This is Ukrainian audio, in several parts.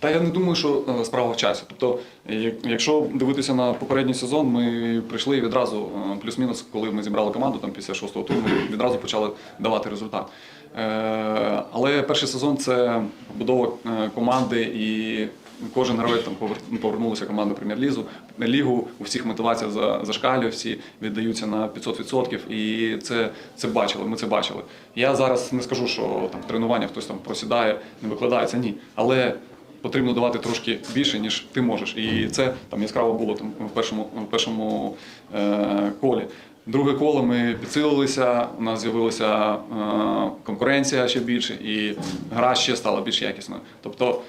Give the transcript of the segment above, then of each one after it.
Та я не думаю, що е, справа в часі. Тобто, якщо дивитися на попередній сезон, ми прийшли відразу, е, плюс-мінус, коли ми зібрали команду там після шостого туру, відразу почали давати результат. Е, Але перший сезон це побудова е, команди і. Кожен герой там повер- повернулася команда прем'єр-лізу лігу. У всіх мотивація за- зашкалює, всі віддаються на 500%. І це, це бачили. Ми це бачили. Я зараз не скажу, що там в тренуваннях хтось там просідає, не викладається. Ні. Але потрібно давати трошки більше, ніж ти можеш. І це там яскраво було там в першому, в першому е, колі. Друге коло ми підсилилися, у нас з'явилася е, конкуренція ще більше, і гра ще стала більш якісною. Тобто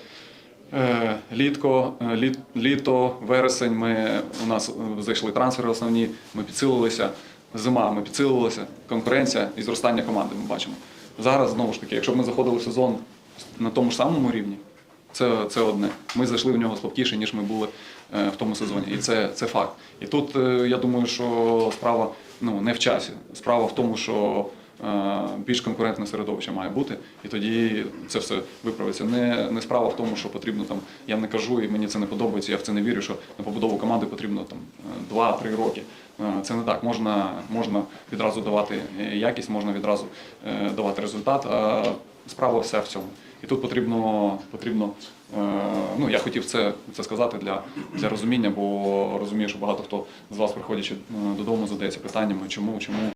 е, літко, е, літ, літо, вересень, ми, у нас е, зайшли трансфери основні, ми підсилилися. Зима, ми підсилилися, конкуренція і зростання команди ми бачимо. Зараз знову ж таки, якщо б ми заходили в сезон на тому ж самому рівні, це, це одне. Ми зайшли в нього слабкіше, ніж ми були е, в тому сезоні. І це, це факт. І тут е, я думаю, що справа ну, не в часі. Справа в тому, що е, більш конкурентне середовище має бути, і тоді це все виправиться. Не, не справа в тому, що потрібно там. Я не кажу, і мені це не подобається. Я в це не вірю, що на побудову команди потрібно там е, 2-3 роки. Е, Це не так. Можна, можна відразу давати е, якість, можна відразу е, давати результат. А справа вся в цьому. І тут потрібно, потрібно ну я хотів це, це сказати для, для розуміння, бо розумію, що багато хто з вас, приходячи додому, задається питаннями, чому, чому.